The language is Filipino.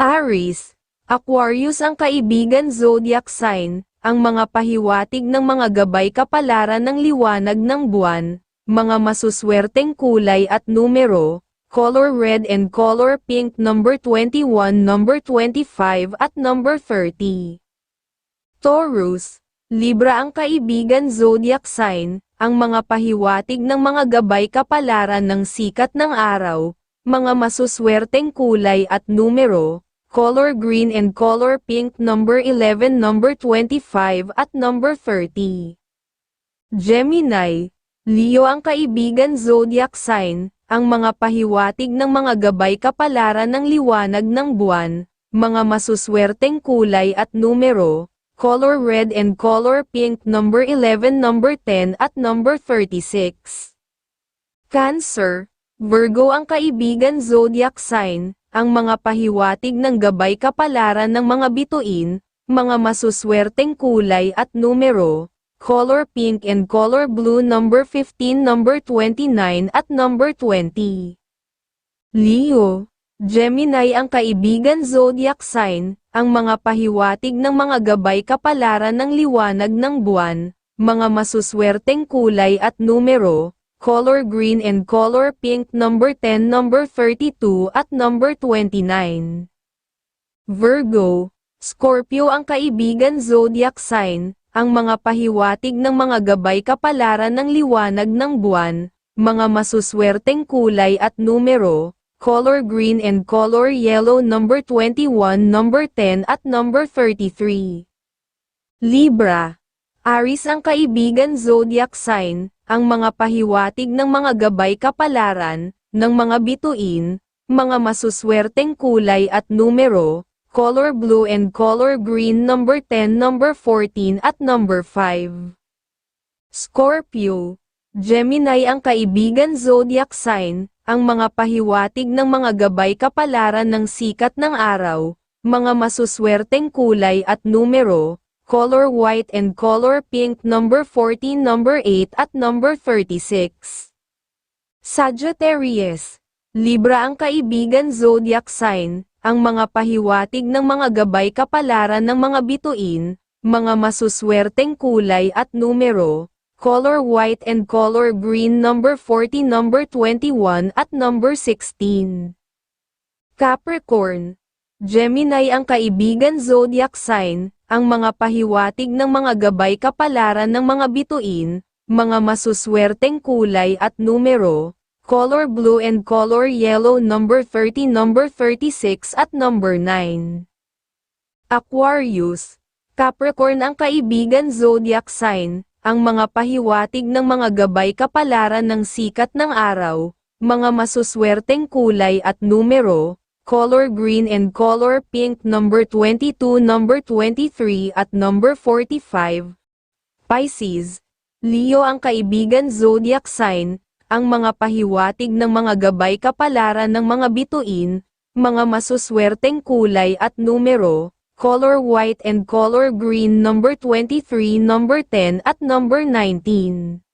Aries, Aquarius ang kaibigan zodiac sign, ang mga pahiwatig ng mga gabay kapalaran ng liwanag ng buwan, mga masuswerteng kulay at numero, color red and color pink number 21, number 25 at number 30. Taurus, Libra ang kaibigan zodiac sign, ang mga pahiwatig ng mga gabay kapalaran ng sikat ng araw, mga masuswerteng kulay at numero, color green and color pink number 11, number 25 at number 30. Gemini, Leo ang kaibigan zodiac sign, ang mga pahiwatig ng mga gabay kapalaran ng liwanag ng buwan, mga masuswerteng kulay at numero, color red and color pink number 11, number 10 at number 36. Cancer, Virgo ang kaibigan zodiac sign, ang mga pahiwatig ng gabay kapalaran ng mga bituin, mga masuswerteng kulay at numero, color pink and color blue number 15, number 29 at number 20. Leo, Gemini ang kaibigan zodiac sign, ang mga pahiwatig ng mga gabay kapalaran ng liwanag ng buwan, mga masuswerteng kulay at numero, color green and color pink number 10, number 32 at number 29. Virgo, Scorpio ang kaibigan zodiac sign, ang mga pahiwatig ng mga gabay kapalaran ng liwanag ng buwan, mga masuswerteng kulay at numero, color green and color yellow number 21, number 10 at number 33. Libra, Aris ang kaibigan zodiac sign, ang mga pahiwatig ng mga gabay kapalaran, ng mga bituin, mga masuswerteng kulay at numero, color blue and color green number 10, number 14 at number 5. Scorpio, Gemini ang kaibigan zodiac sign, ang mga pahiwatig ng mga gabay kapalaran ng sikat ng araw, mga masuswerteng kulay at numero, color white and color pink number 14, number 8 at number 36. Sagittarius, Libra ang kaibigan zodiac sign, ang mga pahiwatig ng mga gabay kapalaran ng mga bituin, mga masuswerteng kulay at numero, color white and color green number 40 number 21 at number 16. Capricorn, Gemini ang kaibigan zodiac sign, ang mga pahiwatig ng mga gabay kapalaran ng mga bituin, mga masuswerteng kulay at numero, color blue and color yellow number 30 number 36 at number 9. Aquarius, Capricorn ang kaibigan zodiac sign, ang mga pahiwatig ng mga gabay kapalaran ng sikat ng araw, mga masuswerteng kulay at numero, color green and color pink number 22, number 23 at number 45. Pisces, Leo ang kaibigan zodiac sign, ang mga pahiwatig ng mga gabay kapalaran ng mga bituin, mga masuswerteng kulay at numero, color white and color green number 23, number 10 at number 19.